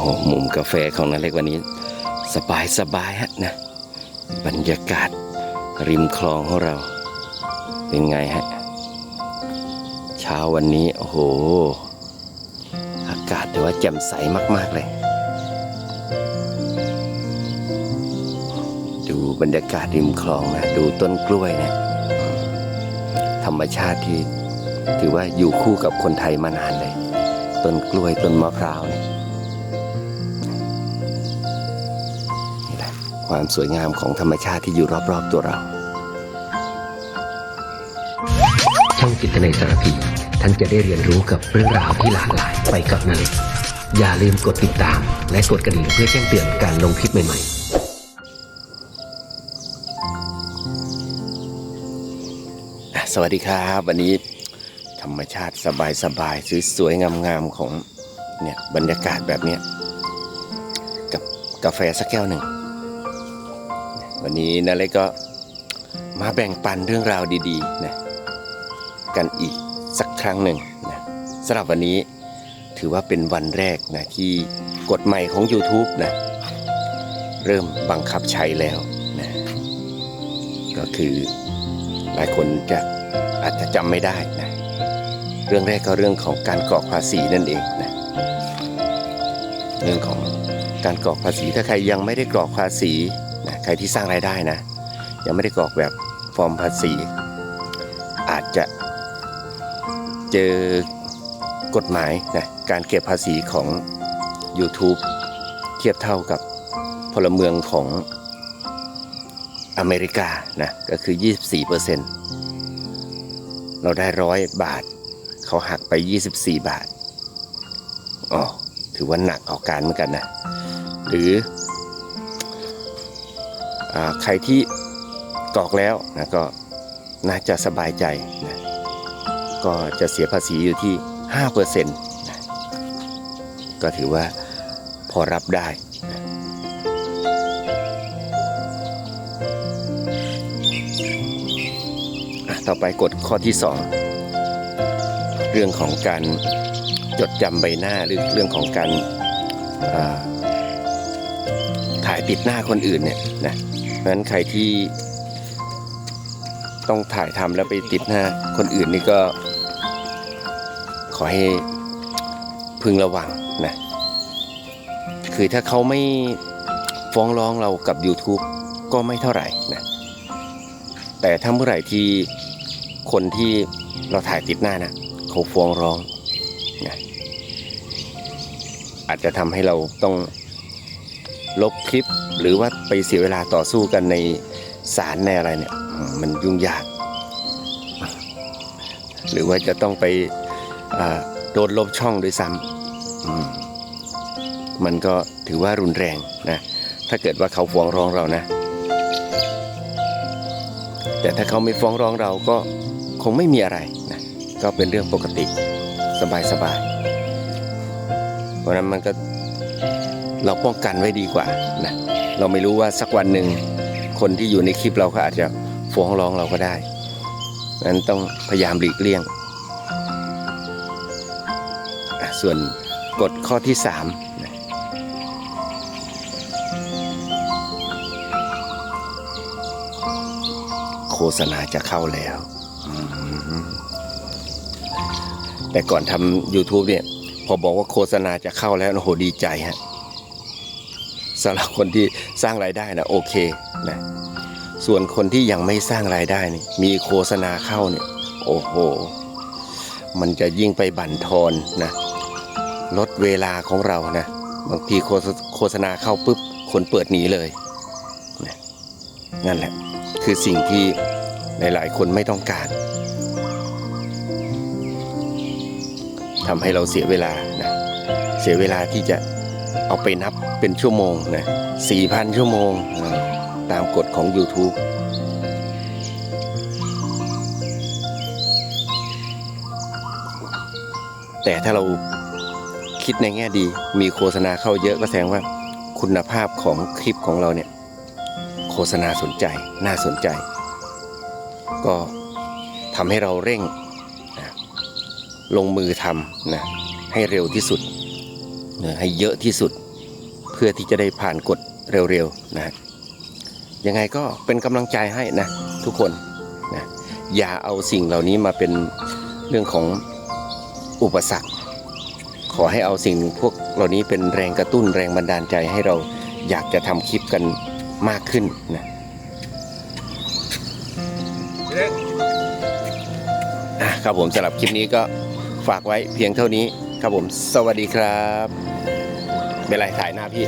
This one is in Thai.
โหมุมกาแฟของนาเล็กวันนี้ สบายสบายฮะนะ บรรยากาศริมคลองของเรา เป็นไงฮะ เช้าวันนี้ โอ้โห อากาศถือว่าแจ่มใสมาก ๆ เลย ดูบรรยากาศริมคลองนะ ดูต้นกล้วยนะ ธรรมชาติที่ถือว่าอยู่คู่กับคนไทยมานานเลย ต้นกล้วยต้นมะพร้าวเนี่ย ความสวยงามของธรรมชาติที่อยู่รอบๆตัวเรา ช่องจิตในสารพีท่านจะได้เรียนรู้กับเรื่องราวที่หลากหลายไปกับนาเล็กอย่าลืมกดติดตาม และกดกระดิ่งเพื่อแจ้งเตือนการลงคลิปใหม่ๆอะสวัสดีครับวันนี้ธรรมชาติสบายสบายๆสวยๆงามๆของเนี่ยบรรยากาศแบบเนี้ยกับกาแฟสักแก้วหนึ่ง วันนี้นาเล็กก็มาแบ่งปันเรื่องราวดีๆนะกันอีกสักครั้งหนึ่งนะสำหรับวันนี้ถือว่าเป็นวันแรกนะที่กฎใหม่ของ YouTube นะเริ่มบังคับใช้แล้วนะก็คือหลายคนจะอาจจะจำไม่ได้นะเรื่องแรกก็เรื่องของการกรอกภาษีนั่นเองนะเรื่องของการกรอกภาษีถ้าใครยังไม่ได้กรอกภาษี ใครที่สร้างรายได้นะ ยังไม่ได้กรอกแบบฟอร์มภาษี อาจจะเจอกฎหมายนะการเก็บภาษีของ YouTube เทียบเท่ากับพลเมืองของอเมริกานะก็คือ 24%เราได้ร้อยบาท เขาหักไป 24 บาทอ๋อถือว่าหนักออกการเหมือนกันนะ หรือ ใครที่กรอกแล้วนะก็น่าจะสบายใจนะก็จะเสียภาษีอยู่ที่ 5%นะก็ถือว่าพอรับได้อะต่อไปกฎข้อที่ 2 เรื่องของการจดจำใบหน้าหรือเรื่องของการาถ่ายติดหน้าคนอื่นเนี่ยนะ เพราะฉะนั้นใครที่ต้องถ่ายทำแล้วไปติดหน้าคนอื่นนี่ก็ ขอให้พึงระวังนะ คือถ้าเขาไม่ฟ้องร้องเรากับ YouTube ก็ไม่เท่าไหร่นะ แต่ถ้าเมื่อไหร่ที่คนที่เราถ่ายติดหน้านะเขาฟ้องร้องนะอาจจะทำให้เราต้อง ลบคลิปหรือว่าไปเสียเวลาต่อสู้กันในศาลในอะไรเนี่ยมันยุ่งยาก หรือว่าจะต้องไปโดนลบช่องด้วยซ้ำมันก็ถือว่ารุนแรงนะถ้าเกิดว่าเขาฟ้องร้องเรานะ แต่ถ้าเขาไม่ฟ้องร้องเราก็คงไม่มีอะไรนะก็เป็นเรื่องปกติสบายสบายเพราะนั้นมันก็ เราป้องกันไว้ดีกว่านะเราไม่รู้ว่าสักวันหนึ่งคนที่อยู่ในคลิปเราก็อาจจะฟ้องร้องเราก็ได้นั้นต้องพยายามหลีกเลี่ยง ส่วนกฎข้อที่3นะโฆษณาจะเข้าแล้ว แต่ก่อนทำ YouTube เนี่ย พอบอกว่าโฆษณาจะเข้าแล้วโอ้โหดีใจฮะ สำหรับคนที่สร้างรายได้นะโอเคนะส่วนคนที่ยังไม่สร้างรายได้นี่มีโฆษณาเข้าเนี่ยโอ้โห มันจะยิ่งไปบั่นทอนนะลดเวลาของเรานะบางทีโฆษณาเข้าปุ๊บคนเปิดหนีเลยนะนั่นแหละคือสิ่งที่หลายๆ คนไม่ต้องการทำให้เราเสียเวลานะเสียเวลาที่จะ เอาไปนับเป็นชั่วโมงนะ4,000ชั่วโมงนะตามกฎของ YouTube แต่ถ้าเราคิดในแง่ดีมีโฆษณาเข้าเยอะก็แสดงว่าคุณภาพของคลิปของเราเนี่ย โฆษณาสนใจน่าสนใจ ก็ทำให้เราเร่งนะลงมือทำนะให้เร็วที่สุด ให้เยอะที่สุด เพื่อที่จะได้ผ่านกฎเร็วๆนะยังไงก็เป็นกำลังใจให้นะทุกคนนะอย่าเอาสิ่งเหล่านี้มาเป็นเรื่องของอุปสรรค ขอให้เอาสิ่งพวกเหล่านี้เป็นแรงกระตุ้นแรงบันดาลใจให้เราอยากจะทำคลิปกันมากขึ้นนะอะครับผมสำหรับคลิปนี้ก็ฝากไว้เพียงเท่านี้ ครับผม สวัสดีครับ เป็นไรถ่ายหน้าพี่